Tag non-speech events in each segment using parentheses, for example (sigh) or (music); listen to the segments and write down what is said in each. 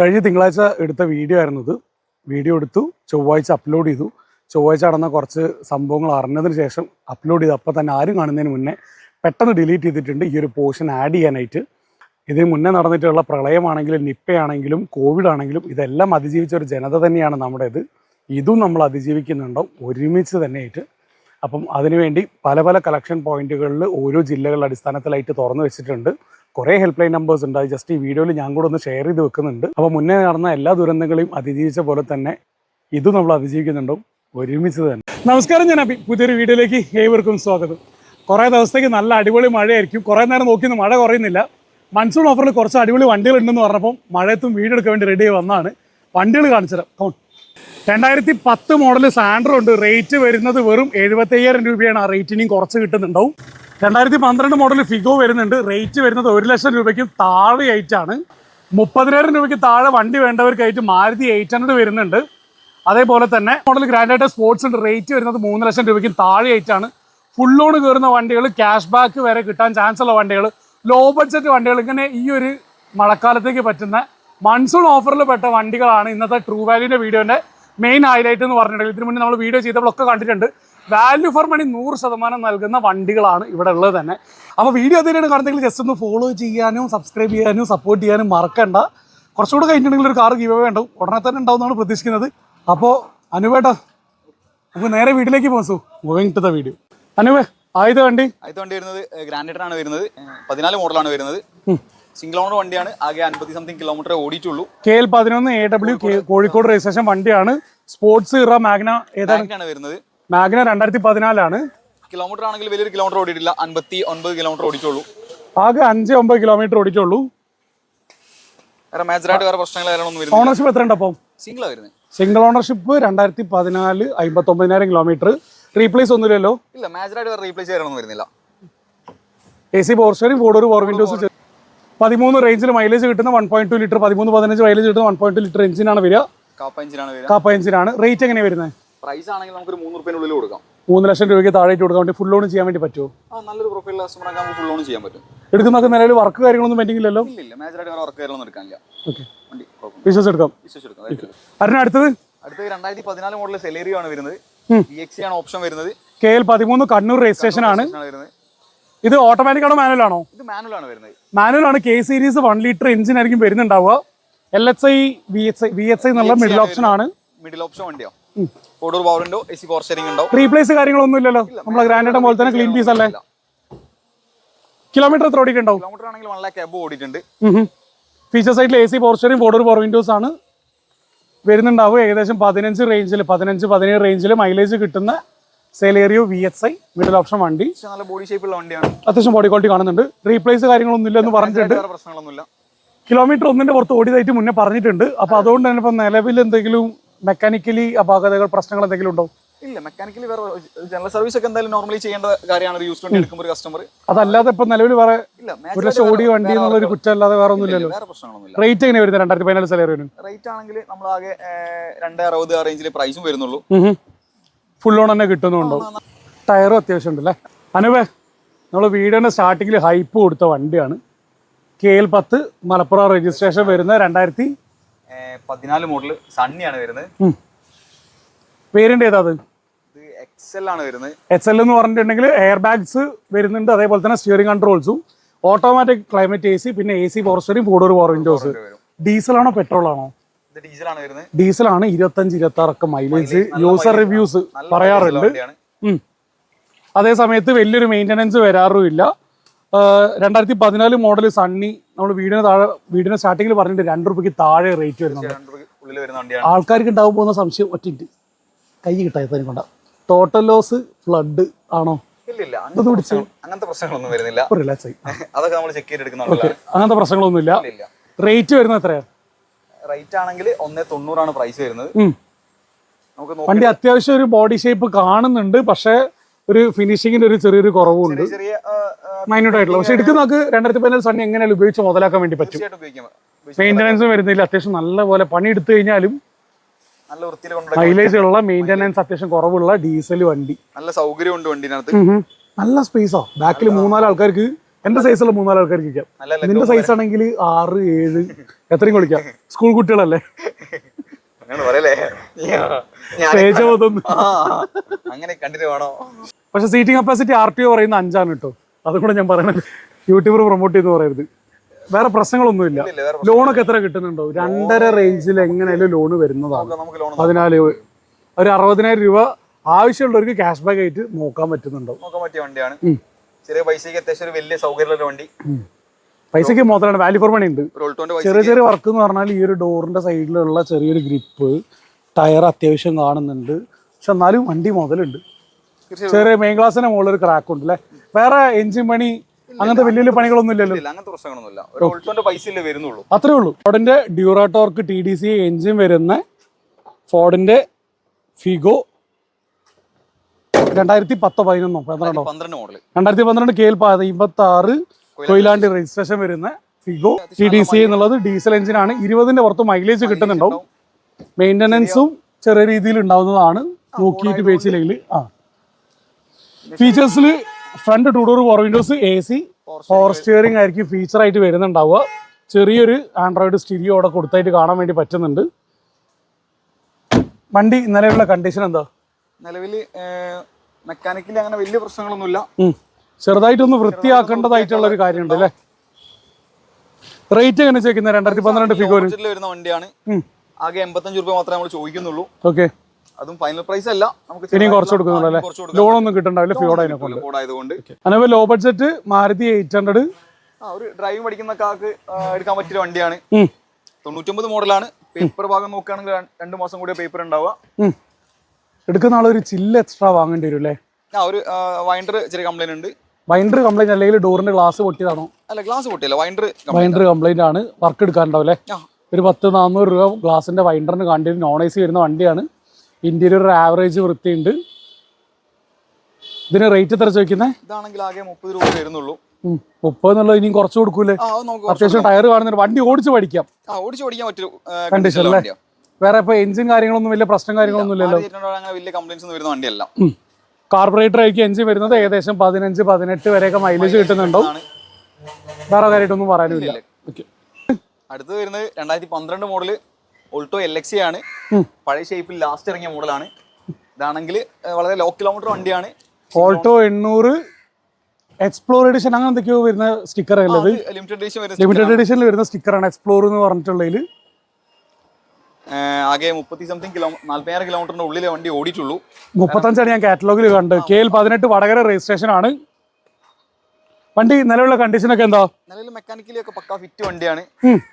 കഴിഞ്ഞ തിങ്കളാഴ്ച എടുത്ത വീഡിയോ ആയിരുന്നു ഇത്. വീഡിയോ എടുത്തു ചൊവ്വാഴ്ച അപ്ലോഡ് ചെയ്തു. ചൊവ്വാഴ്ച നടന്ന കുറച്ച് സംഭവങ്ങൾ അറിഞ്ഞതിന് ശേഷം അപ്ലോഡ് ചെയ്തു. അപ്പോൾ തന്നെ ആരും കാണുന്നതിന് മുന്നേ പെട്ടെന്ന് ഡിലീറ്റ് ചെയ്തിട്ടുണ്ട് ഈ ഒരു പോർഷൻ ആഡ് ചെയ്യാനായിട്ട്. ഇതിന് മുന്നേ നടന്നിട്ടുള്ള പ്രളയമാണെങ്കിലും നിപ്പയാണെങ്കിലും കോവിഡ് ആണെങ്കിലും ഇതെല്ലാം അതിജീവിച്ച ഒരു ജനത തന്നെയാണ് നമ്മുടേത്. ഇതും നമ്മൾ അതിജീവിക്കുന്നുണ്ടാവും ഒരുമിച്ച് തന്നെയായിട്ട്. അപ്പം അതിനുവേണ്ടി പല പല കളക്ഷൻ പോയിന്റുകളിൽ ഓരോ ജില്ലകളുടെ അടിസ്ഥാനത്തിലായിട്ട് തുറന്നു വെച്ചിട്ടുണ്ട്. കുറേ ഹെൽപ്പ് ലൈൻ നമ്പേഴ്സ് ഉണ്ട് ജസ്റ്റ് ഈ വീഡിയോയിൽ ഞാൻ കൂടെ ഒന്ന് ഷെയർ ചെയ്ത് വെക്കുന്നുണ്ട്. അപ്പോൾ മുന്നേ നടന്ന എല്ലാ ദുരന്തങ്ങളെയും അതിജീവിച്ച പോലെ തന്നെ ഇതും നമ്മൾ അതിജീവിക്കുന്നുണ്ടാവും. ഒരുമിച്ച് തന്നെ. നമസ്കാരം ഞാൻ അഭി. പുതിയൊരു വീഡിയോയിലേക്ക് ഏവർക്കും സ്വാഗതം. കുറേ ദിവസത്തേക്ക് നല്ല അടിപൊളി മഴയായിരിക്കും. കുറേ നേരം നോക്കിയൊന്നും മഴ കുറയുന്നില്ല. മൺസൂൺ ഓഫറിൽ കുറച്ച് അടിപൊളി വണ്ടികൾ ഉണ്ടെന്ന് പറഞ്ഞപ്പോൾ മഴയത്തും വീഡിയോ എടുക്കാൻ വേണ്ടി റെഡി ആയി വന്നതാണ്. വണ്ടികൾ കാണിച്ചുതരാം രണ്ടായിരത്തി പത്ത് മോഡൽ സാൻഡ്രോ ഉണ്ട്. റേറ്റ് വരുന്നത് വെറും എഴുപത്തയ്യായിരം രൂപയാണ്. ആ റേറ്റിനെയും കുറച്ച് കിട്ടുന്നുണ്ടാവും. രണ്ടായിരത്തി പന്ത്രണ്ട് മോഡൽ ഫിഗോ വരുന്നുണ്ട്. റേറ്റ് വരുന്നത് ഒരു ലക്ഷം രൂപയ്ക്ക് താഴെയായിട്ടാണ് മുപ്പതിനായിരം രൂപയ്ക്ക് താഴെ വണ്ടി വേണ്ടവർക്കായിട്ട് മാരുതി എയ്റ്റ് ഹൺഡ്രഡ് വരുന്നുണ്ട്. അതേപോലെ തന്നെ മോഡൽ ഗ്രാൻഡായിട്ട് സ്പോർട്സ് ഉണ്ട്. റേറ്റ് വരുന്നത് മൂന്ന് ലക്ഷം രൂപയ്ക്ക് താഴെയായിട്ടാണ് ഫുൾ ലോൺ കയറുന്ന വണ്ടികൾ ക്യാഷ് ബാക്ക് വരെ കിട്ടാൻ ചാൻസ് ഉള്ള വണ്ടികൾ ലോ ബഡ്ജറ്റ് വണ്ടികൾ ഇങ്ങനെ ഈ ഒരു മഴക്കാലത്തേക്ക് പറ്റുന്ന മൺസൂൺ ഓഫറിൽ പെട്ട വണ്ടികളാണ് ഇന്നത്തെ ട്രൂ വാല്യൂന്റെ വീഡിയോന്റെ മെയിൻ ഹൈലൈറ്റ് എന്ന് പറഞ്ഞിട്ടുണ്ടെങ്കിൽ ഇതിന് മുന്നേ നമ്മൾ വീഡിയോ ചെയ്തപ്പോഴൊക്കെ കണ്ടിട്ടുണ്ട്. വാല്യൂ ഫോർ മണി നൂറ് ശതമാനം നൽകുന്ന വണ്ടികളാണ് ഇവിടെ ഉള്ളത് തന്നെ. അപ്പോൾ വീഡിയോ അതിനാണ് കാണുന്നെങ്കിൽ ജസ്റ്റ് ഒന്ന് ഫോളോ ചെയ്യാനും സബ്സ്ക്രൈബ് ചെയ്യാനും സപ്പോർട്ട് ചെയ്യാനും മറക്കണ്ട. കുറച്ചുകൂടെ കഴിഞ്ഞിട്ടുണ്ടെങ്കിൽ ഒരു കാർ ഗീവ് ഉണ്ടാവും. ഉടനെ തന്നെ ഉണ്ടാവുമെന്നാണ് പ്രതീക്ഷിക്കുന്നത്. അപ്പോൾ അനുവേട്ടാ നമുക്ക് നേരെ വീട്ടിലേക്ക് പോകാം സു. മൂവിങ് ടു ദ വീഡിയോ അനുവേ ആയത് വണ്ടി? ആയത് വണ്ടി വരുന്നത് ഗ്രാൻഡേറ്റർ ആണ് വരുന്നത്. പതിനാല് മോഡലാണ് വരുന്നത്. സിംഗിൾ ഓണർ വണ്ടിയാണ്. ആകെ അൻപത്തി സംതിങ് കിലോമീറ്റർ ഓടിയിട്ടുള്ളൂ. കെ എൽ പതിനൊന്ന് എ ഡബ്ല്യു കോഴിക്കോട്. രജിസ്ട്രേഷൻ വണ്ടിയാണ്. സ്പോർട്സ് ഇറ മാഗ്ന ഏതാണ്? വരുന്നത്. മാഗ്ന രണ്ടായിരത്തി പതിനാലാണ് കിലോമീറ്റർ ആണെങ്കിൽ വലിയൊരു കിലോമീറ്റർ ഓടിയിട്ടില്ല. അൻപത്തി ഒൻപത് കിലോമീറ്റർ ഓടിച്ചുള്ളൂ ആകെ അഞ്ച് ഒമ്പത് കിലോമീറ്റർ ഓടിച്ചുള്ളൂ വേറെ മേജറായിട്ട് വേറെ പ്രശ്നങ്ങൾ വരുന്നില്ല. ഓണർഷിപ്പ് എത്ര ഉണ്ട് അപ്പം? വരുന്നത് സിംഗിൾ ഓണർഷിപ്പ് രണ്ടായിരത്തി പതിനാല് അമ്പത്തി ഒമ്പതിനായിരം കിലോമീറ്റർ റീപ്ലേസ് ഒന്നുമില്ലല്ലോ? ഇല്ല മേജറായിട്ട് വേറെ റീപ്ലേസ് വരുന്നില്ല. എ സി പോർഷനും സ്റ്റാറിംഗ് ഫോർ വിൻഡോസ് പതിമൂന്ന് റേഞ്ചിൽ മൈലേജ് കിട്ടുന്ന വൺ പോയിന്റ് ടു ലിറ്റർ പതിമൂന്ന് പതിനഞ്ച് മൈലേജ് കിട്ടുന്ന വൺ പോയിന്റ് ടു ലിറ്റർ എഞ്ചിനാണ് വരിക. കാപ്പ എഞ്ചിനാണ് റേറ്റ് എങ്ങനെയാണ് വരുന്നത് പ്രൈസ് ആണെങ്കിൽ നമുക്കൊരു മൂന്ന് റുപ്യനുള്ളിൽ കൊടുക്കാം. മൂന്ന് ലക്ഷം രൂപയ്ക്ക് താഴേക്ക് കൊടുക്കാൻ വേണ്ടി ഫുൾ ലോൺ ചെയ്യാൻ വേണ്ടി പറ്റുമോ? ആ നല്ലൊരു പ്രൊഫൈൽ കസ്റ്റമർ ആണെങ്കിൽ നമുക്ക് ഫുൾ ലോൺ ചെയ്യാൻ പറ്റും. എടുക്കുന്നൊക്കെ നിലവിൽ വർക്ക് കാര്യങ്ങളൊന്നും പെൻഡിംഗ് ഇല്ലല്ലോ? ഇല്ല മേജറായിട്ട് വേറെ വർക്ക് കാര്യങ്ങളൊന്നും എടുക്കാനില്ല. ഓക്കെ വണ്ടി കുഴപ്പമില്ല. വിശ്വസ് എടുക്കാം. എടുക്കാം. അതിന് അടുത്തത്? അടുത്തത് രണ്ടായിരത്തി പതിനാല് മോഡൽ സെലേറിയോ ആണ് വരുന്നത്. ബി എക്സ് ആണ് ഓപ്ഷൻ വരുന്നത്. കെ എൽ പതിമൂന്ന് കണ്ണൂർ രജിസ്ട്രേഷൻ ആണ്. ആണ് ഇത് ഓട്ടോമാറ്റിക് ആണോ മാനുവൽ ആണോ? ഇത് മാനുവൽ ആണ് വരുന്നത്. മാനുവൽ ആണ്. K series one litre engine ആയിരിക്കും വരുന്നുണ്ടാവുക. L H I V H I V H I എന്നുള്ള മിഡിൽ ഓപ്ഷൻ ആണ് മിഡിൽ ഓപ്ഷൻ വണ്ടിയോ. ഫോർ ഡോർ പവർ ഉണ്ടോ എ സി പവർ ഷെയറിംഗ് ഉണ്ടോ റീപ്ലേസ് കാര്യങ്ങളൊന്നും ഇല്ലല്ലോ നമ്മളെ ഗ്രാൻഡേഡ് പോലെ തന്നെ ക്ലീൻ പീസ് അല്ലേ? കിലോമീറ്റർ എത്ര ഓടിയിട്ടുണ്ടാവും? കിലോമീറ്റർ ആണെങ്കിൽ വൺ ലാക്ക് എബോ ഓടിയിട്ടുണ്ട് ഫീച്ചർ സൈഡിൽ A C power steering four power windows ആണ്. വരുന്നുണ്ടാവും ഏകദേശം പതിനഞ്ച് റേഞ്ചിൽ പതിനഞ്ച് പതിനേഴ് റേഞ്ചിൽ മൈലേജ് കിട്ടുന്ന Celerio V S I middle option വണ്ടി നല്ല ബോഡി ഷേപ്പുള്ള വണ്ടിയാണ്. അത്യാവശ്യം ബോഡി ക്വാളിറ്റി കാണുന്നുണ്ട്. റീപ്ലേസ് കാര്യങ്ങളൊന്നും ഇല്ലെന്ന് പറഞ്ഞിട്ടുണ്ട്. പ്രശ്നങ്ങളൊന്നുമില്ല. കിലോമീറ്റർ ഒന്നിന്റെ പുറത്ത് ഓടിയതായിട്ട് മുന്നേ പറഞ്ഞിട്ടുണ്ട്. അപ്പൊ അതുകൊണ്ട് തന്നെ ഇപ്പൊ നിലവിൽ എന്തെങ്കിലും മെക്കാനിക്കലി അപാകതകൾ പ്രശ്നങ്ങൾ എന്തെങ്കിലും ഉണ്ടോ? ഇല്ല മെക്കാനിക്കലി വേറെ ജനറൽ സർവീസ് ഒക്കെ എന്തായാലും നോർമലി ചെയ്യേണ്ട കാര്യമാണ് യൂസ് വണ്ടി എടുക്കുമ്പോൾ ഒരു കസ്റ്റമർ അതല്ലാതെ ഇപ്പൊ നിലവിൽ വേറെ ഒരു ലക്ഷം ഓടി വണ്ടി എന്നുള്ള ഒരു കുറ്റമല്ലാതെ വേറെ ഒന്നുമില്ലല്ലോ റേറ്റ് എങ്ങനെ വരുന്നത് രണ്ടായിരത്തി പതിനാല് സെലേറിയോന് റേറ്റ് ആണെങ്കിൽ നമ്മൾ ആകെ രണ്ട് അറുപത് ആ റേഞ്ചിൽ പ്രൈസും വരുന്നുള്ളൂ. ഫുൾ ഓൺ തന്നെ കിട്ടുന്നുണ്ടോ? ടയറും അത്യാവശ്യം ഉണ്ടല്ലേ? അനുവേ നമ്മൾ വീടിന്റെ സ്റ്റാർട്ടിങ്ങിൽ ഹൈപ്പ് കൊടുത്ത വണ്ടിയാണ്. കെ എൽ പത്ത് മലപ്പുറം രജിസ്ട്രേഷൻ വരുന്ന രണ്ടായിരത്തി പതിനാല് മോഡൽ സണ്ണിയാണ് വരുന്നത്. വേരിയന്റ് ഏതാ അത്? ഇത് എക്സൽ ആണ് വരുന്നത്. എക്സൽ എൽ എന്ന് പറഞ്ഞിട്ടുണ്ടെങ്കിൽ എയർ ബാഗ്സ് വരുന്നുണ്ട് അതേപോലെ തന്നെ സ്റ്റിയറിംഗ് കൺട്രോൾസും ഓട്ടോമാറ്റിക് ക്ലൈമറ്റ് എ സി പിന്നെ A C power steering four door power windows ആണോ പെട്രോൾ ആണോ? ഡീസലാണ് വരുന്നത്. ഡീസൽ ആണ് ഇരുപത്തഞ്ച് ഇരുപത്തി ആറൊക്കെ മൈലേജ് യൂസർ റിവ്യൂസ് പറയാറുണ്ട്. അതേ സമയത്ത് വലിയൊരു മെയിന്റനൻസ് വരാറുമില്ല. രണ്ടായിരത്തി പതിനാല് മോഡൽ സണ്ണി നമ്മൾ വീടിന് താഴെ വീടിന് സ്റ്റാർട്ടിങ്ങിൽ പറഞ്ഞിട്ട് രണ്ട് രൂപയ്ക്ക് താഴെ റേറ്റ് വരുന്നുണ്ട്. ആൾക്കാർക്ക് ഉണ്ടാവും പോകുന്ന സംശയം ഒറ്റ കൈ കിട്ടാത്തതിനെ കൊണ്ട. ടോട്ടൽ ലോസ് ഫ്ലഡ് ആണോ? അങ്ങനത്തെ പ്രശ്നങ്ങളൊന്നും വരുന്നില്ല. റിലാക്സ് ആയി. അതൊക്കെ നമ്മൾ ചെക്ക് അങ്ങനത്തെ പ്രശ്നങ്ങളൊന്നുമില്ല. ഇല്ല റേറ്റ് വരുന്നത് എത്രയാ? റേറ്റ് ആണെങ്കിൽ ഒന്നേ തൊണ്ണൂറാണ് പ്രൈസ് വരുന്നത്. നമുക്ക് വണ്ടി അത്യാവശ്യം ഒരു ബോഡി ഷേപ്പ് കാണുന്നുണ്ട്. പക്ഷേ ഒരു ഫിനിഷിങ്ങിന്റെ ഒരു ചെറിയൊരു കുറവുണ്ട്. മൈന്യൂട്ട് ആയിട്ടുള്ള. പക്ഷെ എടുക്കുന്ന നമുക്ക് രണ്ടായിരത്തി പതിനാല് സണ്ണി എങ്ങനെയാലും ഉപയോഗിച്ച് മുതലാക്കാൻ വേണ്ടി പറ്റും? മെയിന്റനൻസും വരുന്നില്ല. അത്യാവശ്യം നല്ല പോലെ പണി എടുത്തു കഴിഞ്ഞാലും മൈലേജ് ഉള്ള മെയിന്റനൻസ് അത്യാവശ്യം കുറവുള്ള ഡീസൽ വണ്ടി. നല്ല സൗകര്യമുണ്ട് വണ്ടിനകത്ത്. നല്ല സ്പേസാ ബാക്കിൽ മൂന്നാൽ ആൾക്കാർക്ക് എന്റെ സൈസുള്ള മൂന്നാൽ ആൾക്കാർക്ക് ഇരിക്കാം. നിന്റെ സൈസ് ആണെങ്കിൽ ആറ് ഏഴ് എത്രയും കളിക്കാം. (laughs) സ്കൂൾ കുട്ടികളല്ലേ? (laughs) അങ്ങനെ പറയല്ലേ? സ്റ്റേജ് അങ്ങനെ കണ്ടിട്ട് വേണോ? പക്ഷെ seating capacity R T O പറയുന്ന അഞ്ചാണ് കേട്ടോ. അതുകൂടെ ഞാൻ പറയണത്. യൂട്യൂബർ പ്രൊമോട്ട് ചെയ്ത് പറയരുത്. വേറെ പ്രശ്നങ്ങളൊന്നുമില്ല. ലോണൊക്കെ എത്ര കിട്ടുന്നുണ്ടോ? രണ്ടര റേഞ്ചിൽ എങ്ങനെയാലും ലോൺ വരുന്നതാണ് പതിനാല് ഒരു അറുപതിനായിരം രൂപ ആവശ്യമുള്ളവർക്ക് ക്യാഷ് ബാക്ക് ആയിട്ട് നോക്കാൻ പറ്റുന്നുണ്ടോ നോക്കാൻ പറ്റിയ വണ്ടിയാണ്. ചെറിയ പൈസക്ക് അത്യാവശ്യം ഒരു വലിയ സൗകര്യമുള്ള വണ്ടി. പൈസക്ക് മാത്രമാണ് വാല്യൂ ഫോർ മണി ഉണ്ട്. ചെറിയ ചെറിയ വർക്ക് എന്ന് പറഞ്ഞാൽ ഈ ഒരു ഡോറിന്റെ സൈഡിലുള്ള ചെറിയൊരു ഗ്രിപ്പ് ടയർ അത്യാവശ്യം കാണുന്നുണ്ട്. പക്ഷെ എന്നാലും വണ്ടി മുതലുണ്ട്. ചെറിയ മെയിൻ ഗ്ലാസിന്റെ മുകളിൽ ഒരു ക്രാക്ക് ഉണ്ട് അല്ലേ വേറെ എഞ്ചിൻ പണി അങ്ങനത്തെ വലിയ വലിയ പണികളൊന്നും ഇല്ലല്ലോ. അങ്ങനത്തെ പ്രശ്നങ്ങളൊന്നുമില്ല. വരുന്നുള്ളൂ. അത്രേ ഉള്ളൂ. ഫോർഡിന്റെ Duratorq T D C engine വരുന്ന ഫോർഡിന്റെ ഫിഗോ രണ്ടായിരത്തി പത്തോ പതിനൊന്നോ പന്ത്രണ്ടോ? പന്ത്രണ്ട് മോഡൽ രണ്ടായിരത്തി പന്ത്രണ്ട് കെ എൽ അമ്പത്തി ആറ് കൊയിലാണ്ടി രജിസ്ട്രേഷൻ വരുന്ന ഫിഗോ ടി ഡി സി എന്നുള്ളത് ഡീസൽ എഞ്ചിനാണ് ഇരുപതിന്റെ പുറത്ത് മൈലേജ് കിട്ടുന്നുണ്ടാവും. മെയിന്റനൻസും ചെറിയ രീതിയിൽ ഉണ്ടാവുന്നതാണ്. നോക്കിയിട്ട് പേച്ചില്ലെങ്കിൽ ആ. ഫീച്ചേഴ്സിൽ front two door power windows A C power steering ആയിരിക്കും. ഫീച്ചർ ആയിട്ട് വരുന്നുണ്ടാവുക. ചെറിയൊരു ആൻഡ്രോയിഡ് സ്റ്റീരിയോ അവിടെ കൊടുത്തായിട്ട് കാണാൻ വേണ്ടി പറ്റുന്നുണ്ട്. വണ്ടി നിലവിലുള്ള കണ്ടീഷൻ എന്താ? നിലവിൽ മെക്കാനിക്കലി അങ്ങനെ വലിയ പ്രശ്നങ്ങളൊന്നുമില്ല. ചെറുതായിട്ടൊന്ന് വൃത്തിയാക്കേണ്ടതായിട്ടുള്ള ഒരു കാര്യമുണ്ട് അല്ലേ? റേറ്റ് എങ്ങനെ ചോദിക്കുന്നത്? രണ്ടായിരത്തി പന്ത്രണ്ട് ബഡ്ജറ്റിൽ വരുന്ന വണ്ടിയാണ്. ആകെ എൺപത്തഞ്ച് രൂപ മാത്രമേ നമ്മൾ ചോദിക്കുന്നുള്ളൂ. ഓക്കെ. അതും ഫൈനൽ പ്രൈസ് അല്ല. നമുക്ക് ഇനിയും കുറച്ച് കൊടുക്കുന്നുണ്ടല്ലേ ലോൺ ഒന്നും കിട്ടണ്ടാവില്ല ഫിയോഡ് അതിനെ കൊണ്ട് കോഡ് ആയതുകൊണ്ട്. അങ്ങനെ low budget Maruti eight hundred ആ ഒരു ഡ്രൈവിംഗ് പഠിക്കുന്ന കാക്ക് എടുക്കാൻ പറ്റിയ വണ്ടിയാണ്. തൊണ്ണൂറ്റൊമ്പത് മോഡലാണ്. പേപ്പർ ഭാഗം നോക്കുകയാണെങ്കിൽ രണ്ടു രണ്ട് മാസം കൂടിയ പേപ്പർ ഉണ്ടാവുക. എടുക്കുന്ന ആളൊരു ചില്ല് എക്സ്ട്രാ വാങ്ങേണ്ടി വരും അല്ലേ? ആ ഒരു വൈൻഡർ ചെറിയ കംപ്ലൈന്റ് ഉണ്ട്. വൈൻഡർ കംപ്ലൈന്റ് അല്ലെങ്കിൽ ഡോറിന്റെ ഗ്ലാസ് പൊട്ടിയതാണോ? അല്ല ഗ്ലാസ് പൊട്ടിയല്ല വൈൻഡർ വൈൻഡർ കംപ്ലൈന്റ് ആണ്. വർക്ക് എടുക്കാനുണ്ടാവില്ലേ? ഒരു പത്ത് നാനൂറ് രൂപ ഗ്ലാസിന്റെ വൈൻഡറിന് കണ്ടി നോൺ എ സി വരുന്ന വണ്ടിയാണ്. ഇന്റീരിയർ ആവറേജ് വൃത്തിയുണ്ട്. ഇതിന് റേറ്റ് എത്ര ചോദിക്കുന്നത് ഇതാണെങ്കിൽ ആകെ മുപ്പത് രൂപ വരുന്നുള്ളൂ. മുപ്പത് എന്നുള്ളത് ഇനിയും കുറച്ച് കൊടുക്കൂലേ? അത്യാവശ്യം ടയർ കാണുന്ന വണ്ടി ഓടിച്ച് പഠിക്കാം. ഓടിച്ച് ഓടിക്കാൻ പറ്റൊരു കണ്ടീഷൻ അല്ലേ? വേറെ ഇപ്പൊ എഞ്ചിൻ കാര്യങ്ങളൊന്നും വലിയ പ്രശ്നം കാര്യങ്ങളൊന്നും ഇല്ലല്ലോ വലിയ കംപ്ലൈൻസ് ഒന്നും വരുന്ന വണ്ടിയല്ല. കാർബറേറ്റർ ആയിരിക്കും എഞ്ചിൻ വരുന്നത്. ഏകദേശം പതിനഞ്ച് പതിനെട്ട് വരെയൊക്കെ മൈലേജ് കിട്ടുന്നുണ്ടോ. വേറെ കാര്യമായിട്ടൊന്നും പറയാനില്ല ഓക്കെ അടുത്തത് വരുന്നത് രണ്ടായിരത്തി പന്ത്രണ്ട് മോഡൽ ഓൾട്ടോ എൽ എക്സി ആണ്. പഴയ ഷേപ്പിൽ ലാസ്റ്റ് ഇറങ്ങിയ മോഡലാണ് ഇതാണെങ്കിൽ വളരെ ലോ കിലോമീറ്റർ വണ്ടിയാണ്. ഓൾട്ടോ എണ്ണൂറ് എക്സ്പ്ലോർ എഡിഷൻ അങ്ങനെ എന്തൊക്കെയോ വരുന്ന സ്റ്റിക്കർ ഉള്ളത് ലിമിറ്റഡ് എഡിഷൻ വരുന്ന ലിമിറ്റഡ് എഡിഷനിൽ വരുന്ന സ്റ്റിക്കറാണ് എക്സ്പ്ലോർ എന്ന് പറഞ്ഞിട്ടുള്ളതിൽ ആകെ മുപ്പത്തി സംതിങ് കിലോ നാല്പതിനായിരം കിലോമീറ്ററിന്റെ ഉള്ളിലെ വണ്ടി ഓടിയിട്ടുള്ളൂ. മുപ്പത്തഞ്ചാണ് ഞാൻ കാറ്റലോഗിൽ കണ്ടത് കെ എൽ പതിനെട്ട് വടകര രജിസ്ട്രേഷൻ ആണ് വണ്ടി നിലവിലുള്ള കണ്ടീഷനൊക്കെ എന്താ? നിലവിൽ മെക്കാനിക്കലി ഒക്കെ പക്കാ ഫിറ്റ് വണ്ടിയാണ്.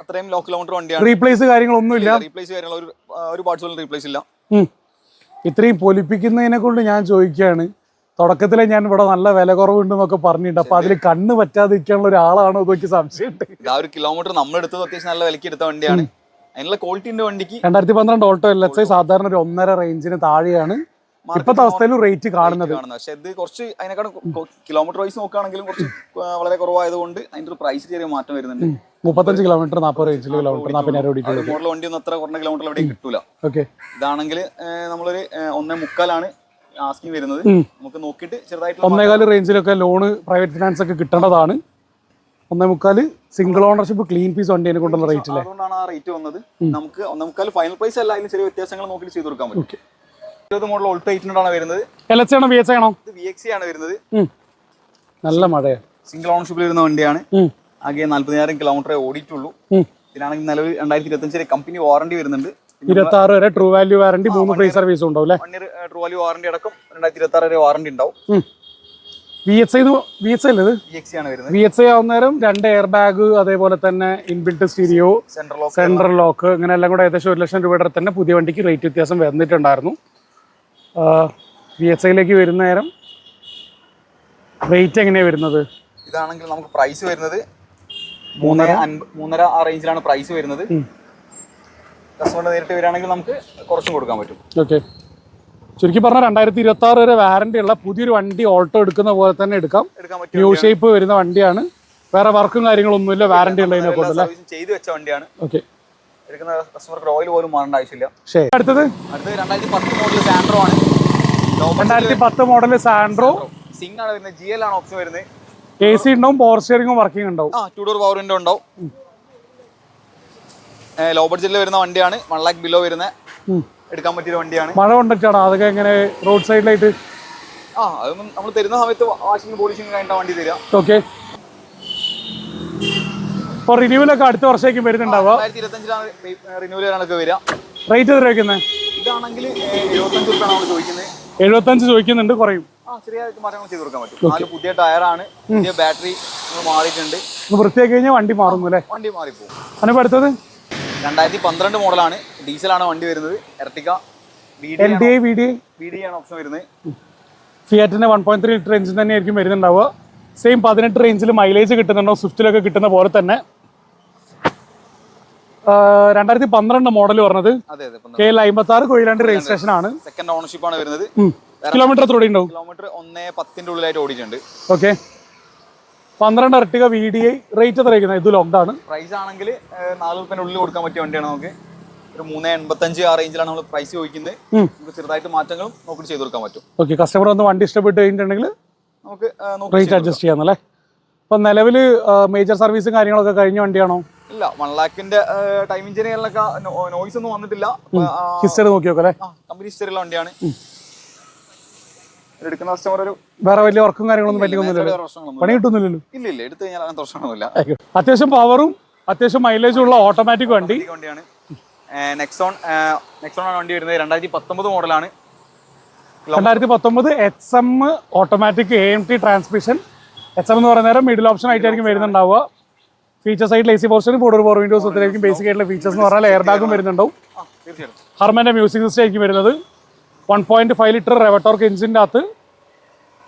അത്രയും ലോ കിലോമീറ്റർ വണ്ടിയാണ്. റീപ്ലേസ് കാര്യങ്ങളൊന്നും ഇല്ല. റീപ്ലേസ് കാര്യങ്ങൾ ഒരു ഒരു പാർട്സ് പോലും റീപ്ലേസ് ഇല്ല. ഇത്രയും പൊലിപ്പിക്കുന്നതിനെ കൊണ്ട് ഞാൻ ചോദിക്കുകയാണ്. തുടക്കത്തിലെ ഞാൻ ഇവിടെ നല്ല വില കുറവുണ്ടെന്നൊക്കെ പറഞ്ഞിട്ടുണ്ട്. അപ്പൊ അതിൽ കണ്ണ് പറ്റാതിരിക്കാനുള്ള ഒരാളാണോ ഇതൊക്കെ സംശയമുണ്ട്. ആ ഒരു കിലോമീറ്റർ നമ്മൾ എടുത്തത് അത്യാവശ്യം നല്ല വിലക്ക് എടുത്ത വണ്ടിയാണ്. അതിനുള്ള ക്വാളിറ്റിന്റെ വണ്ടിക്ക് രണ്ടായിരത്തി പന്ത്രണ്ട് ഓൾട്ടോ എൽ എസ് ഐ സാധാരണ ഒരു ഒന്നര റേഞ്ചിന് താഴെയാണ്. ഇപ്പോഴത്തെ അവസ്ഥയിലും റേറ്റ് കാണുന്നത്. പക്ഷെ ഇത് കുറച്ച് അതിനെക്കാളും കിലോമീറ്റർ വൈസ് നോക്കുകയാണെങ്കിലും കുറച്ച് വളരെ കുറവായതുകൊണ്ട് അതിന്റെ ഒരു പ്രൈസ് ചെറിയ മാറ്റം വരുന്നുണ്ട്. മുപ്പത്തഞ്ച് കിലോമീറ്റർ നാൽപ്പത് റേഞ്ചിൽ കിലോമീറ്റർ നാൽപ്പതിനായിരം മോഡൽ വണ്ടി ഒന്നും അത്ര കുറഞ്ഞ കിലോമീറ്റർ എവിടെയും കിട്ടൂല. ഓക്കെ. ഇതാണെങ്കിൽ നമ്മളൊരു ഒന്നേ മുക്കാലാണ് ആസ്കിങ് വരുന്നത്. നമുക്ക് നോക്കിയിട്ട് ചെറുതായിട്ട് ഒന്നേകാൽ റേഞ്ചിലൊക്കെ ലോണ് പ്രൈവറ്റ് ഫിനാൻസ് ഒക്കെ കിട്ടേണ്ടതാണ്. ഒന്നേ മുക്കാൽ സിംഗിൾ ഓണർഷിപ്പ് ക്ലീൻ പീസ് വണ്ടിനെ കൊണ്ടുള്ള റേറ്റ് അല്ലേ അതുകൊണ്ടാണ് ആ റേറ്റ് വന്നത്. നമുക്ക് ഒന്നേ മുക്കാൽ ഫൈനൽ പ്രൈസ് അല്ല അതിന് ചെറിയ വ്യത്യാസങ്ങൾ നോക്കി ചെയ്ത് കൊടുക്കാൻ പറ്റും. ഇരുപത് മോഡൽ ഓൾട്ടോ എയ്റ്റിനോട് ആണ് വരുന്നത്. എൽ എച്ച് ആണോ വി എച്ച് ആണോ? ഇത് വി എക്സ് ആണ് വരുന്നത്. നല്ല മഴയാണ് സിംഗിൾ ഓണർഷിപ്പിൽ വരുന്ന വണ്ടിയാണ്. ആകെ നാല്പതിനായിരം കിലോമീറ്റർ ഓടിയിട്ടുള്ളൂ. ഇതിനാണെങ്കിൽ നിലവിൽ രണ്ടായിരത്തി ഇരുപത്തഞ്ചിലെ കമ്പനി വാറണ്ടി വരുന്നുണ്ട് ഇരുപത്തി ആറ് വരെ ട്രൂ വാല്യൂ വാറണ്ടി മൂന്ന് ഫ്രീ സർവീസ് ഉണ്ടാവും അല്ലേ one year true value warranty അടക്കം രണ്ടായിരത്തി ഇരുപത്തി ആറ് വരെ വാറണ്ടി ഉണ്ടാവും. V H I V H I അല്ലേ വി എക്സ് എച്ച് ഐ ആവുന്നേരം രണ്ട് എയർ ബാഗ് അതേപോലെ തന്നെ ഇൻബിൽട്ട് സ്റ്റീരിയോ സെൻട്രൽ ലോക്ക് ഇങ്ങനെ എല്ലാം കൂടെ ഏകദേശം ഒരു ലക്ഷം രൂപയുടെ തന്നെ പുതിയ വണ്ടിക്ക് റേറ്റ് വ്യത്യാസം വന്നിട്ടുണ്ടായിരുന്നു. വി എച്ച് ഐയിലേക്ക് വരുന്ന നേരം റേറ്റ് എങ്ങനെയാണ് വരുന്നത്? ഇതാണെങ്കിൽ നമുക്ക് പ്രൈസ് വരുന്നത് മൂന്നര? മൂന്നര ആ റേഞ്ചിലാണ് പ്രൈസ് വരുന്നത്. കസ്റ്റമർ നേരിട്ട് വരികയാണെങ്കിൽ നമുക്ക് കുറച്ചും കൊടുക്കാൻ പറ്റും. ഓക്കെ ചുരുക്കി പറഞ്ഞാൽ രണ്ടായിരത്തി ഇരുപത്തി ആറ് വരെ വാറണ്ടി ഉള്ള പുതിയൊരു വണ്ടി ഓൾട്ടോ എടുക്കുന്ന പോലെ തന്നെ എടുക്കാം. ന്യൂ ഷേപ്പ് വരുന്ന വണ്ടിയാണ്. വേറെ വർക്കും കാര്യങ്ങളൊന്നുമില്ല വാറണ്ടി ഉള്ളതിനെ കൊണ്ടല്ലേ ചെയ്തു വെച്ച വണ്ടിയാണ്. ഓക്കെ എടുക്കുന്ന കസ്റ്റമർക്ക് ഓയിൽ പോലും മാറേണ്ട ആവശ്യമില്ല. ശരി. അടുത്തത്? അടുത്തത് രണ്ടായിരത്തി പത്ത് മോഡൽ സാൻഡ്രോ ആണ് രണ്ടായിരത്തി പത്ത് മോഡൽ സാൻഡ്രോ സിംഗ് ആണ് വരുന്നത് ജി എൽ ആണ് ഓപ്ഷൻ വരുന്നത്. എ സി ഉണ്ടാവും പവർ സ്റ്റിയറിംഗും വർക്കിംഗ് ഉണ്ടാവും. ആ ടു ഡോർ പവർ വിൻഡോ ഉണ്ടാവും. ലോ ബഡ്ജറ്റിൽ വരുന്ന വണ്ടിയാണ്. വൺ ലാക്ക് ബിലോ വരുന്ന. എടുക്കാൻ പറ്റിയ വണ്ടിയാണ്. മഴ കൊണ്ടിട്ടാണ്. അതൊക്കെ എങ്ങനെ റോഡ് സൈഡിലായിട്ട് ആ അതൊന്നും നമ്മൾ തരുന്ന സമയത്ത് വാഷിംഗ് പോളിഷിംഗ് കഴിഞ്ഞിട്ട് വണ്ടി തരാം. ഓക്കെ ഇപ്പൊ റിന്യൂവലൊക്കെ അടുത്ത വർഷത്തേക്കും വരുന്നുണ്ടാവുക. റിന്യൂവൽ ചെയ്യാനൊക്കെ റേറ്റ് എത്ര വെക്കുന്നത് ഇതാണെങ്കിൽ എഴുപത്തഞ്ച് രൂപയാണ് നമ്മൾ ചോദിക്കുന്നത് എഴുപത്തഞ്ച് ചോദിക്കുന്നുണ്ട് കുറയും. ചെറിയ മാറ്റങ്ങൾ ചെയ്ത് കൊടുക്കാൻ പറ്റും. നാല് പുതിയ ടയറാണ് പുതിയ ബാറ്ററി മാറിയിട്ടുണ്ട്. വൃത്തിയാക്കി കഴിഞ്ഞാൽ വണ്ടി മാറുന്നു അല്ലേ? വണ്ടി മാറിപ്പോകും അതിനിപ്പോൾ അടുത്തത്? രണ്ടായിരത്തി പന്ത്രണ്ട് മോഡലാണ് ഡീസലാണ് വണ്ടി വരുന്നത്? Ertiga B L D V D I D ആണ് ഓപ്ഷൻ വരുന്നത്? ഫിയറ്റിന്റെ one point three litre engine തന്നെയായിരിക്കും വരുന്നുണ്ടാവുക. സെയിം പതിനെട്ട് റേഞ്ചിൽ മൈലേജ് കിട്ടുന്നുണ്ടോ? സ്വിഫ്റ്റിലൊക്കെ കിട്ടുന്ന പോലെ തന്നെ. രണ്ടായിരത്തി പന്ത്രണ്ട് മോഡൽ പറഞ്ഞത്. കെ എൽ അമ്പത്തി ആറ് കൊയിലാണ്ട് രജിസ്ട്രേഷൻ ആണ്. സെക്കൻഡ് ഓണർഷിപ്പ് ആണ് വരുന്നത്. കിലോമീറ്റർ എത്ര ഓടിയുണ്ടാവും കിലോമീറ്റർ ഒന്നേ പത്തിന്റെ ഉള്ളിലായിട്ട് ഓടിയിട്ടുണ്ട്. ഓക്കെ പന്ത്രണ്ട് Ertiga V D I rate എത്ര ഇത് ലോക്ക്ഡൌൺ ആണ്. പ്രൈസ് ആണെങ്കിൽ നാല് ഉള്ളിൽ കൊടുക്കാൻ പറ്റിയ വണ്ടിയാണ് നമുക്ക്. ഒരു മൂന്ന് എൺപത്തഞ്ച് ആ റേഞ്ചിലാണ് നമ്മൾ പ്രൈസ് ചോദിക്കുന്നത്. നമുക്ക് ചെറുതായിട്ട് മാറ്റങ്ങളും നോക്കി ചെയ്ത് കൊടുക്കാൻ പറ്റും. ഓക്കെ കസ്റ്റമർ ഒന്ന് വണ്ടി ഇഷ്ടപ്പെട്ട് കഴിഞ്ഞിട്ടുണ്ടെങ്കിൽ നമുക്ക് റേറ്റ് അഡ്ജസ്റ്റ് ചെയ്യാന്നല്ലേ അപ്പം നിലവിൽ മേജർ സർവീസും കാര്യങ്ങളൊക്കെ കഴിഞ്ഞ വണ്ടിയാണോ? ഇല്ല വൺ ലാക്കിന്റെ ടൈം ഇഞ്ചിനുകളിലൊക്കെ നോയ്സ് ഒന്നും വന്നിട്ടില്ല. ഹിസ്റ്ററി നോക്കി നോക്കാം അല്ലേ? കമ്പനി ഹിസ്റ്ററിയുള്ള വണ്ടിയാണ്. എടുക്കുന്ന കസ്റ്റമർ ഒരു വേറെ വലിയ വർക്കും കാര്യങ്ങളൊന്നും പ്രശ്നങ്ങളൊന്നും പണി കിട്ടുന്നില്ലല്ലോ. ഇല്ല ഇല്ല എടുത്തു കഴിഞ്ഞാൽ അങ്ങനത്തെ പ്രശ്നമൊന്നുമില്ല. അത്യാവശ്യം പവറും അത്യാവശ്യം മൈലേജും ഉള്ള ഓട്ടോമാറ്റിക് വണ്ടി. വണ്ടിയാണ്. നെക്സോൺ ആണ് വണ്ടി വരുന്നത്. രണ്ടായിരത്തി പത്തൊമ്പത് മോഡലാണ്. രണ്ടായിരത്തി പത്തൊമ്പത് H M automatic A M T transmission H M എന്ന് പറയുന്ന നേരം മിഡിൽ ഓപ്ഷൻ ആയിട്ടായിരിക്കും വരുന്നുണ്ടാവുക. ഫീച്ചർ സൈഡിൽ എ സി പോർഷനും കൂടുതൽ ഫോർ വിൻഡോസ് ഒത്തിരിക്കും ബേസിക് ആയിട്ടുള്ള ഫീച്ചേഴ്സ് എന്ന് പറഞ്ഞാൽ എയർ ബാഗും വരുന്നുണ്ടാവും. ഹർമന്റെ മ്യൂസിക് സിസ്റ്റം ആയിരിക്കും വരുന്നത്. One point five litre Revotorq എഞ്ചിന്റെ അകത്ത്.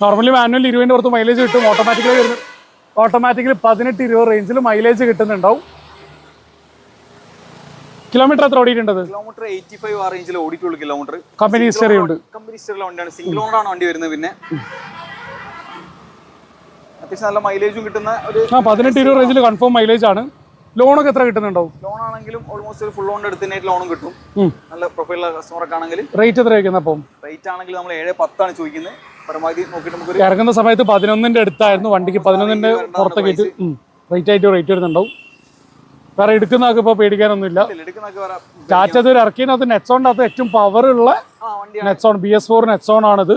നോർമലി മാനുവൽ ഇരുപതിന്റെ പുറത്ത് മൈലേജ് കിട്ടും. ഓട്ടോമാറ്റിക്കലി വരുന്നത് ഓട്ടോമാറ്റിക്കലി പതിനെട്ട് ഇരുപത് റേഞ്ചിൽ മൈലേജ് കിട്ടുന്നുണ്ടാവും. കിലോമീറ്റർ എത്ര ഓടിയിട്ടുണ്ട് കിലോമീറ്റർ എയ്റ്റി ഫൈവ് ആ റേഞ്ചിൽ ഓടിയിട്ടുള്ളൂ കിലോമീറ്റർ കമ്പനി ഹിസ്റ്ററി ഉണ്ട്. കമ്പനി വണ്ടിയാണ്. സിംഗിൾ ഓണറാണ് വണ്ടി വരുന്നത് പിന്നെ. അത്യാവശ്യം നല്ല മൈലേജും കിട്ടുന്ന ഒരു ആ പതിനെട്ട് ഇരുപത് റേഞ്ചിൽ കൺഫേം മൈലേജ് ആണ്. ലോണൊക്കെ എത്ര കിട്ടുന്നുണ്ടാവും? ലോൺ ആണെങ്കിലും ഓൾമോസ്റ്റ് ഒരു ഫുൾ ഓൺ എടുത്തതിനായിട്ട് ലോണും കിട്ടും. നല്ല പ്രൊഫൈലുള്ള കസ്റ്റമറൊക്കെ ആണെങ്കിൽ. റേറ്റ് എത്ര വയ്ക്കുന്നത് അപ്പം? റേറ്റ് ആണെങ്കിൽ നമ്മൾ ഏഴ് പത്താണ് ചോദിക്കുന്നത് പരമാവധി നോക്കിയിട്ട് നമുക്ക് ഇറങ്ങുന്ന സമയത്ത് പതിനൊന്നിന്റെ അടുത്തായിരുന്നു. വണ്ടിക്ക് പതിനൊന്നിന്റെ പുറത്തേക്ക് റേറ്റ് ആയിട്ട് റേറ്റ് വരുന്നുണ്ടാവും. വേറെ എടുക്കുന്നതൊക്കെ ഇപ്പൊ പേടിക്കാനൊന്നുമില്ല. ടാറ്റ ഒരു ഇറക്കിയതിനകത്ത് അകത്ത് ഏറ്റവും പവർ ഉള്ള ആ വണ്ടിയാണ്. Nexon B S four Nexon ആണിത്.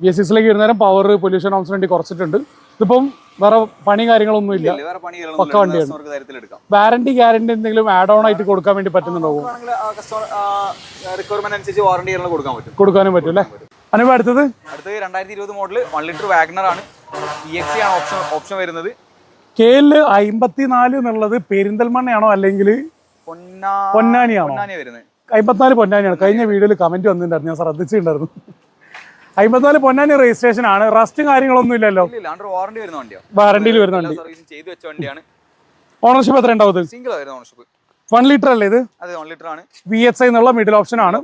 ബി എസ് സിക്സിലേക്ക് വരുന്നേരം പവർ പൊല്യൂഷൻ ഓംസിന് വേണ്ടി കുറച്ചിട്ടുണ്ട്. ഇതിപ്പം വേറെ പണി കാര്യങ്ങളൊന്നും ഇല്ല. പക്ക വണ്ടിയാണ്. വാറണ്ടി ഗ്യാരണ്ടി എന്തെങ്കിലും ആഡ് ഓൺ ആയിട്ട് കൊടുക്കാൻ വേണ്ടി പറ്റുന്നുണ്ടോ കൊടുക്കാനും പറ്റും അല്ലേ? അനുഭവം അടുത്തത്? അടുത്തത് രണ്ടായിരത്തി ഇരുപത് മോഡൽ വൺ ലിറ്റർ വാഗ്നർ ആണ്. ഇ എക്സി ആണ് ഓപ്ഷൻ ഓപ്ഷൻ വരുന്നത്. കെ എൽ അമ്പത്തിനാല് എന്നുള്ളത് പെരിന്തൽമണ്ണയാണോ അല്ലെങ്കിൽ പൊന്നാ പൊന്നാനിയാണോ? അമ്പത്തിനാല് പൊന്നാനിയാണ്. കഴിഞ്ഞ വീഡിയോയിൽ കമന്റ് വന്നിട്ടുണ്ടായിരുന്നു. ഞാൻ ശ്രദ്ധിച്ചിട്ടുണ്ടായിരുന്നു. അമ്പത്തിനാല് പൊന്നാനി രജിസ്ട്രേഷൻ ആണ്. റസ്റ്റും കാര്യങ്ങളൊന്നും ഇല്ലല്ലോ. വാറണ്ടിയിൽ വരുന്ന വണ്ടി. ഓണർഷിപ്പ് എത്ര ഉണ്ടാവും വൺ ലിറ്റർ അല്ലേ ഇത്? വി എച്ച് ഐ എന്നുള്ള മിഡിൽ ഓപ്ഷൻ ആണ്.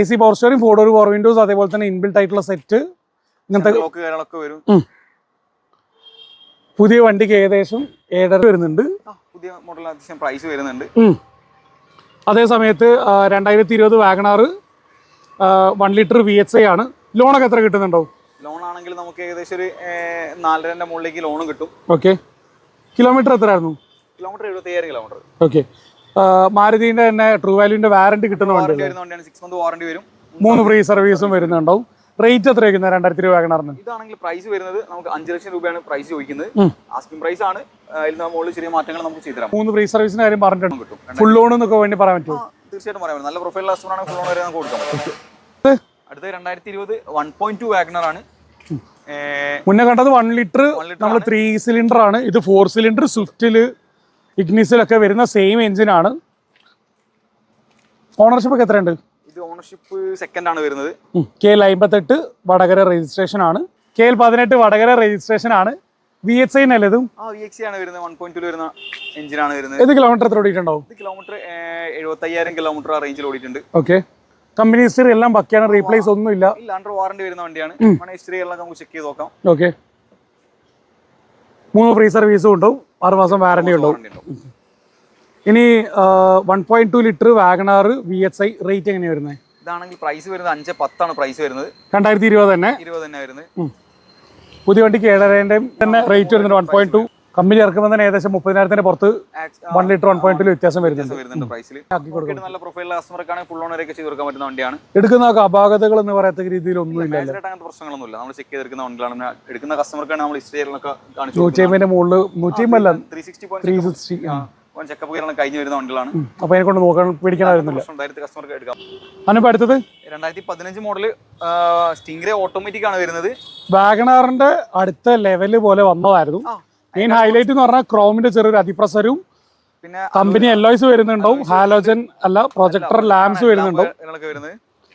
A C power steering four door power windows അതേപോലെ തന്നെ ഇൻബിൽട്ട് ആയിട്ടുള്ള സെറ്റ് ഇങ്ങനത്തെ പുതിയ വണ്ടിക്ക് ഏകദേശം ഏഴര വരുന്നുണ്ട്. പുതിയ മോഡൽ അത്യാവശ്യം പ്രൈസ് വരുന്നുണ്ട്. അതേ സമയത്ത് രണ്ടായിരത്തി ഇരുപത് WagonR one litre V H I ആണ്. ലോണൊക്കെ എത്ര കിട്ടുന്നുണ്ടോ ലോൺ ആണെങ്കിൽ നമുക്ക് ഏകദേശം ഒരു നാലരന്റെ മുകളിലേക്ക് ലോൺ കിട്ടും. ഓക്കെ. കിലോമീറ്റർ എത്ര ആയിരുന്നു കിലോമീറ്റർ എഴുപത്തി അയ്യായിരം കിലോമീറ്റർ ഓക്കെ മാരുതിന്റെ തന്നെ ട്രൂ വാല്യൂന്റെ വാറണ്ടി കിട്ടുന്ന വണ്ടി സിക്സ് മന്ത് വാറണ്ടി വരും. മൂന്ന് ഫ്രീ സർവീസും വരുന്നുണ്ടാവും. റേറ്റ് എത്ര വയ്ക്കുന്നത് രണ്ടായിരത്തി രൂപ വാഗണാറിന്. ഇതാണെങ്കിൽ പ്രൈസ് വരുന്നത് നമുക്ക് അഞ്ച് ലക്ഷം രൂപയാണ് പ്രൈസ് ചോദിക്കുന്നത്. ആസ്കിംഗ് പ്രൈസ് ആണ്. അതിൽ നമ്മൾ ചെറിയ മാറ്റങ്ങൾ നമുക്ക് ചെയ്തുതരാം മൂന്ന് ഫ്രീ സർവീസിന് കാര്യം പറഞ്ഞിട്ടുണ്ട്. കിട്ടും. ഫുൾ ലോൺ എന്നൊക്കെ വേണ്ടി പറയാൻ പറ്റും തീർച്ചയായിട്ടും തീർച്ചയായിട്ടും പറയാം നല്ല പ്രൊഫൈൽ കസ്റ്റമർ ആണ്. ഫുൾ ലോൺ വരെ നമുക്ക് കൊടുക്കാം പറ്റും. അടുത്ത രണ്ടായിരത്തി ഇരുപത് വൺ പോയിന്റ് ടു വാഗ്നർ ആണ്. മുന്നേ കണ്ടത് വൺ ലിറ്റർ നമ്മൾ ത്രീ സിലിണ്ടർ ആണ്. ഇത് ഫോർ സിലിണ്ടർ സ്വിഫ്റ്റിൽ ഇഗ്നിസിലൊക്കെ വരുന്ന സെയിം എഞ്ചിനാണ് ഓണർഷിപ്പ് ഒക്കെ എത്രയുണ്ട്? ഇത് ഓണർഷിപ്പ് സെക്കൻഡ് ആണ് വരുന്നത്. കെ എൽ അമ്പത്തെട്ട് വടകര രജിസ്ട്രേഷൻ ആണ്. കെ എൽ പതിനെട്ട് വടകര രജിസ്ട്രേഷൻ ആണ്. വി എച്ച് ഐ അല്ലേ ഇതും ആ വി എക്സ് ആണ് വരുന്നത്. വൺ പോയിന്റ് ടു വരുന്ന എഞ്ചിനാണ് വരുന്നത്. ഏത് കിലോമീറ്റർ എത്ര ഓടിയിട്ടുണ്ടാവും ഇത് കിലോമീറ്റർ എഴുപത്തയ്യായിരം കിലോമീറ്റർ ആ റേഞ്ചിൽ ഓടിയിട്ടുണ്ട്. ഓക്കെ കമ്പനി ഹിസ്റ്ററി എല്ലാം ബാക്കിയാണ് റീപ്ലേസ് ഒന്നും ഇല്ല. ഇല്ല അണ്ടർ വാറണ്ടി വരുന്ന വണ്ടിയാണ്. ഹിസ്റ്ററി എല്ലാം നമുക്ക് ചെക്ക് ചെയ്ത് നോക്കാം. ഓക്കെ മൂന്ന് ഫ്രീ സർവീസും ഉണ്ടാവും. ആറ് മാസം വാറണ്ടി ഉണ്ടാവും. ഇനി one point two litre WagonR V S I rate എങ്ങനെയാണ് വരുന്നത് ഇതാണെങ്കിൽ പ്രൈസ് വരുന്നത് അഞ്ച് പത്താണ് പ്രൈസ് വരുന്നത്. രണ്ടായിരത്തി ഇരുപത് തന്നെ? ഇരുപത് തന്നെ വരുന്നത്. പുതിയ വണ്ടിക്ക് ഏഴരേന്റെയും തന്നെ റേറ്റ് വരുന്നുണ്ട് വൺ പോയിന്റ് ടു കമ്പനി ഇറക്കുമ്പോൾ തന്നെ ഏകദേശം മുപ്പതിനായിരത്തിന്റെ പുറത്ത് വൺ ലിറ്റർ വൺ പോയിന്റ് വ്യത്യാസം വരുന്നുണ്ട്. പ്രൈസിൽ നല്ല പ്രൊഫൈൽ കസ്റ്റമർക്കാണെങ്കിൽ ഫുൾ ഓണറൊക്കെ ചെയ്ത് കൊടുക്കാൻ പറ്റുന്ന വണ്ടിയാണ്. എടുക്കുന്ന അപാകതകൾ എന്ന് പറയാത്ത രീതിയിൽ ഒന്നുമില്ല മേജറായിട്ട് അങ്ങനത്തെ പ്രശ്നങ്ങളൊന്നുമില്ല. നമ്മൾ ചെക്ക് ചെയ്തെടുക്കുന്ന വണ്ടികളാണ്. എടുക്കുന്ന കസ്റ്റമർക്കാണ് നമ്മൾ ഹിസ്റ്ററികളൊക്കെ കാണിച്ചു നൂറ്റി അമ്പതിന്റെ മുകളിൽ നൂറ്റി അമ്പല്ല three sixty three sixty checkup കാര്യങ്ങൾ കഴിഞ്ഞ് വരുന്ന വണ്ടികളാണ്. അപ്പൊ അതിനെ കൊണ്ട് നോക്കാൻ പിടിക്കണമായിരുന്നില്ല പ്രശ്നം ഡയറക്റ്റ് കസ്റ്റമർക്ക് എടുക്കാം. അനുപ്പ് അടുത്തത്? രണ്ടായിരത്തി പതിനഞ്ച് മോഡൽ സ്റ്റിംഗ്രെ ഓട്ടോമാറ്റിക് ആണ് വരുന്നത്. വാഗണാറിന്റെ അടുത്ത ലെവൽ പോലെ വന്നതായിരുന്നു. മെയിൻ ഹൈലൈറ്റ് എന്ന് പറഞ്ഞാൽ ക്രോമിന്റെ ചെറിയൊരു അതിപ്രസരവും പിന്നെ കമ്പനി എല്ലോയ്സ് വരുന്നുണ്ടാവും ഹാലോജൻ അല്ല പ്രൊജക്ടർ ലാംസ് വരുന്നുണ്ടാവും.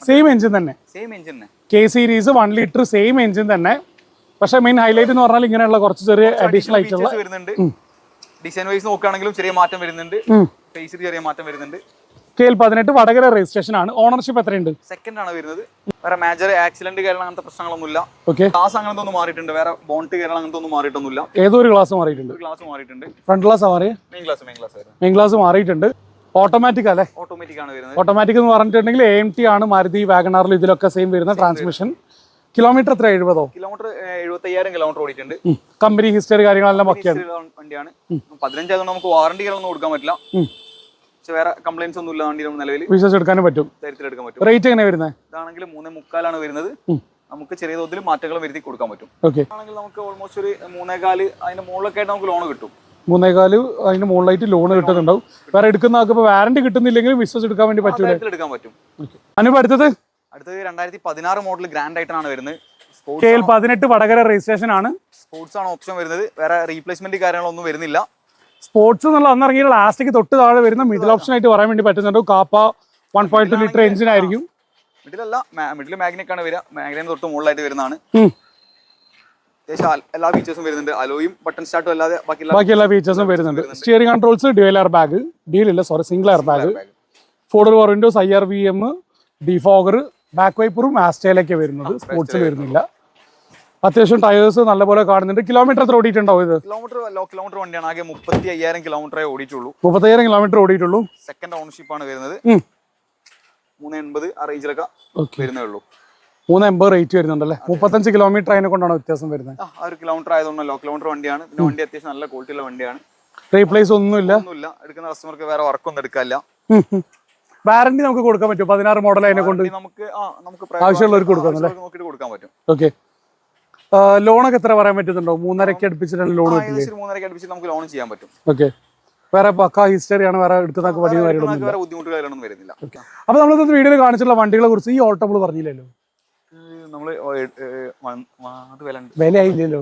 സെയിം എഞ്ചിൻ തന്നെ. സെയിം എഞ്ചിൻ തന്നെ. K series one litre same engine തന്നെ. പക്ഷെ മെയിൻ ഹൈലൈറ്റ് എന്ന് പറഞ്ഞാൽ ഇങ്ങനെയുള്ള കുറച്ച് ചെറിയ അഡീഷണൽ ആയിട്ടുള്ള വരുന്നുണ്ട്. ഡിസൈൻ വൈസ് നോക്കുകയാണെങ്കിലും ചെറിയ മാറ്റം വരുന്നുണ്ട്. ഫേസിൽ ചെറിയ മാറ്റം വരുന്നുണ്ട്. കെ എൽ പതിനെട്ട് വടകര രജിസ്ട്രേഷൻ ആണ്. ഓണർഷിപ്പ് എത്രയുണ്ട്? സെക്കൻഡ് ആണ് വരുന്നത്. വേറെ മേജർ ആക്സിഡന്റ് കേരളം അങ്ങനത്തെ പ്രശ്നങ്ങളൊന്നുമില്ല. ഓക്കെ ക്ലാസ് അങ്ങനത്തെ ഒന്നും മാറിയിട്ടുണ്ട്. വേറെ ബോണ്ട് കേരളം അങ്ങനത്തെ ഒന്നും മാറിയിട്ടൊന്നുമില്ല. ഏതോ ഒരു ക്ലാസ് മാറിയിട്ടുണ്ട്. ക്ലാസ് മാറിയിട്ടുണ്ട് ഫ്രണ്ട് ക്ലാസ് മാറി main glass main glass main glass മാറിയിട്ടുണ്ട്. ഓട്ടോമാറ്റിക് അല്ലേ? ഓട്ടോമാറ്റിക് ആണ് വരുന്നത്. ഓട്ടോമാറ്റിക് എന്ന് പറഞ്ഞിട്ടുണ്ടെങ്കിൽ എ എം ടി ആണ് മാരുതി വാഗണാറിൽ ഇതിലൊക്കെ സെയിം വരുന്ന ട്രാൻസ്മിഷൻ കിലോമീറ്റർ എത്ര എഴുപതോ? കിലോമീറ്റർ എഴുപത്തി അയ്യായിരം കിലോമീറ്റർ ഓടിയിട്ടുണ്ട്. കമ്പനി ഹിസ്റ്ററി കാര്യങ്ങളെല്ലാം ഒക്കെയാണ് വണ്ടിയാണ്. പതിനഞ്ചായതുകൊണ്ട് നമുക്ക് വാറണ്ടി കാര്യങ്ങളൊന്നും കൊടുക്കാൻ പറ്റില്ല. പക്ഷെ വേറെ കംപ്ലൈൻസ് ഒന്നും ഇല്ല വണ്ടി നിലവിൽ വിശ്വസിച്ചെടുക്കാനും പറ്റും. എടുക്കാൻ പറ്റും. റേറ്റ് എങ്ങനെ വരുന്നത് ഇതാണെങ്കിൽ മൂന്നേ മുക്കാലാണ് വരുന്നത്. നമുക്ക് ചെറിയ തോതിൽ മാറ്റങ്ങൾ വരുത്തി കൊടുക്കാൻ പറ്റും. ഓക്കെ ആണെങ്കിൽ നമുക്ക് ഓൾമോസ്റ്റ് ഒരു മൂന്നേകാൽ അതിന്റെ മുകളിലൊക്കെ ആയിട്ട് നമുക്ക് ലോൺ കിട്ടും. മൂന്നേകാൽ അതിന്റെ മുകളിലായിട്ട് ലോൺ കിട്ടുന്നുണ്ടാവും. വേറെ എടുക്കുന്ന ആൾക്ക് വാറണ്ടി കിട്ടുന്നില്ലെങ്കിലും വിശ്വസിച്ചെടുക്കാൻ വേണ്ടി പറ്റും. എടുക്കാൻ പറ്റും അനുപ അടുത്തത്? അടുത്തത് രണ്ടായിരത്തി പതിനാറ് മോഡൽ ഗ്രാൻഡ് ആയിട്ടാണ് വരുന്നത്. കെ എൽ പതിനെട്ട് വടകര രജിസ്ട്രേഷൻ ആണ്. സ്പോർട്സ് ആണ് ഓപ്ഷൻ വരുന്നത്. വേറെ റീപ്ലേസ്മെന്റ് കാര്യങ്ങളൊന്നും വരുന്നില്ല. സ്പോർട്സ് എന്നുള്ള അന്നിറങ്ങിയ ലാസ്റ്റിക്ക് തൊട്ട് താഴെ വരുന്ന മിഡിൽ ഓപ്ഷൻ ആയിട്ട് പറയാൻ വേണ്ടി പറ്റുന്നുണ്ട്. Kappa one point two litre engine ആയിരിക്കും മിഡിലല്ല മിഡിൽ മാഗ്നറ്റ് ആണ് വരിക. മാഗ്നൈൻ തൊട്ട് മുകളിലായിട്ട് വരുന്നതാണ്. അത്യാവശ്യം എല്ലാ ഫീച്ചേഴ്സും വരുന്നുണ്ട്. അലോയും ബട്ടൺ സ്റ്റാർട്ടും അല്ലാതെ ബാക്കി ബാക്കി എല്ലാ ഫീച്ചേഴ്സും വരുന്നുണ്ട്. Steering controls dual air bag ഡീലില്ല sorry single air bag four door windows I R V M defogger back വൈപ്പറും ആസ്റ്റയിലൊക്കെ വരുന്നത്. സ്പോർട്സിൽ വരുന്നില്ല. അത്യാവശ്യം ടയേഴ്സ് നല്ലപോലെ കാണുന്നുണ്ട് കിലോമീറ്റർ എത്ര ഓടിയിട്ടുണ്ടാവും ഇത്? കിലോമീറ്റർ കിലോമീറ്റർ വണ്ടിയാണ്. ആകെ മുപ്പത്തി അയ്യായിരം കിലോമീറ്ററേ ഓടിയിട്ടുള്ളൂ. മുപ്പത്തയ്യായിരം കിലോമീറ്റർ ഓടിയിട്ടുള്ളൂ. സെക്കൻഡ് ഓണർഷിപ്പ് ആണ് വരുന്നത്. മൂന്ന് എൺപത് ആ റേഞ്ചിലൊക്കെ വരുന്നേ ഉള്ളൂ. മൂന്ന് എൺപത് റേറ്റ് വരുന്നുണ്ടല്ലേ? മുപ്പത്തഞ്ച് കിലോമീറ്റർ അതിനെ കൊണ്ടാണ് വ്യത്യാസം വരുന്നത്? ആ ഒരു കിലോമീറ്റർ ആയതുകൊണ്ട് ലോ കിലോമീറ്റർ വണ്ടിയാണ്. പിന്നെ വണ്ടി അത്യാവശ്യം നല്ല ക്വാളിറ്റിയുള്ള വണ്ടിയാണ്. റീപ്ലേസ് ഒന്നുമില്ല. ഒന്നുമില്ല. എടുക്കുന്ന കസ്റ്റമർക്ക് വേറെ വർക്കൊന്നും എടുക്കാനില്ല. വാറണ്ടി നമുക്ക് കൊടുക്കാൻ പറ്റും പതിനാറ് മോഡൽ അതിനെ കൊണ്ട്? നമുക്ക് നമുക്ക് ആവശ്യമുള്ളവർക്ക് കൊടുക്കാം അല്ലേ? കൊടുക്കാൻ പറ്റും. ഓക്കെ. ലോണൊക്കെ എത്ര പറയാൻ പറ്റുന്നുണ്ടോ? മൂന്നരക്ക് അടുപ്പിച്ചിട്ടാണ് ലോൺ മൂന്നരക്ക് അടുപ്പിച്ച് നമുക്ക് ലോൺ ചെയ്യാൻ പറ്റും. ഓക്കെ. വേറെ പക്ക ഹിസ്റ്ററി ആണ് വേറെ എടുക്കുന്ന വേറെ കാര്യങ്ങളൊന്നും വരുന്നില്ല. അപ്പൊ നമ്മളിത് വീഡിയോയിൽ കാണിച്ചുള്ള വണ്ടികളെ കുറിച്ച് ഈ ഓട്ടോ നമ്മൾ പറഞ്ഞില്ലല്ലോ? നമ്മൾ വില ആയില്ലല്ലോ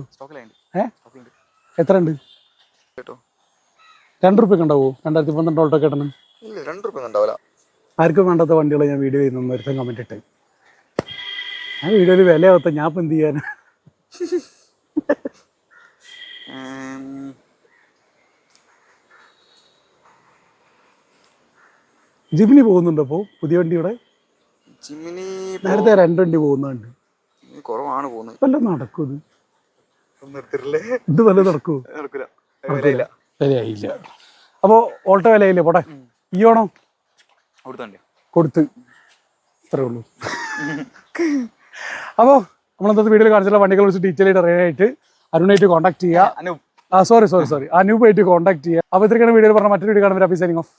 എത്ര ഉണ്ട്? കേട്ടോ. രണ്ട് റുപ്യൊക്കെ ഉണ്ടാവോ? രണ്ടായിരത്തി പന്ത്രണ്ട് ഓട്ടോ കേട്ടണം ഇല്ല രണ്ട് റുപ്യ ഉണ്ടാവില്ല. ആർക്കും വേണ്ടാത്ത വണ്ടികൾ ഞാൻ വീഡിയോ ചെയ്യുന്നു ഒരുത്തം കമന്റ് ഇട്ട്. ഞാൻ വീഡിയോയിൽ വില ആവത്ത ഞാൻ ഇപ്പം എന്ത് ചെയ്യാൻ? ജിമിനി പോകുന്നുണ്ടോ അപ്പോൾ പുതിയ വണ്ടിയുടെ ജിമിനി നേരത്തെ രണ്ട് വണ്ടി പോകുന്നുണ്ട്. കുറവാണ് പോകുന്നത്. വല്ല നടക്കൂ ഇത്? ഇത് വല്ല നടക്കൂ? നടക്കൂല. വിലയായില്ല അപ്പോൾ ഓട്ടോ വിലയില്ലേ പോട്ടെ? ഈ ഓണം? വണ്ടി കൊടുത്ത്. ഇത്രേ ഉള്ളൂ. അപ്പോൾ നമ്മളെന്താ വീഡിയോയിൽ കാണിച്ചുള്ള വണ്ടികളെ കുറിച്ച് ഡീറ്റെയിൽ ആയിട്ട് അറിയാനായിട്ട് അരുണായിട്ട് കോൺടാക്ട് ചെയ്യുക സോറി സോറി സോറി അനൂപായിട്ട് കോൺടാക്ട് ചെയ്യുക അപ്പോൾ ഇത്രയ്ക്കാണ് വീഡിയോയിൽ പറഞ്ഞ മറ്റൊരു വീഡിയോ കാണുമ്പോൾ അപ്പി സൈനിങ് ഓഫ്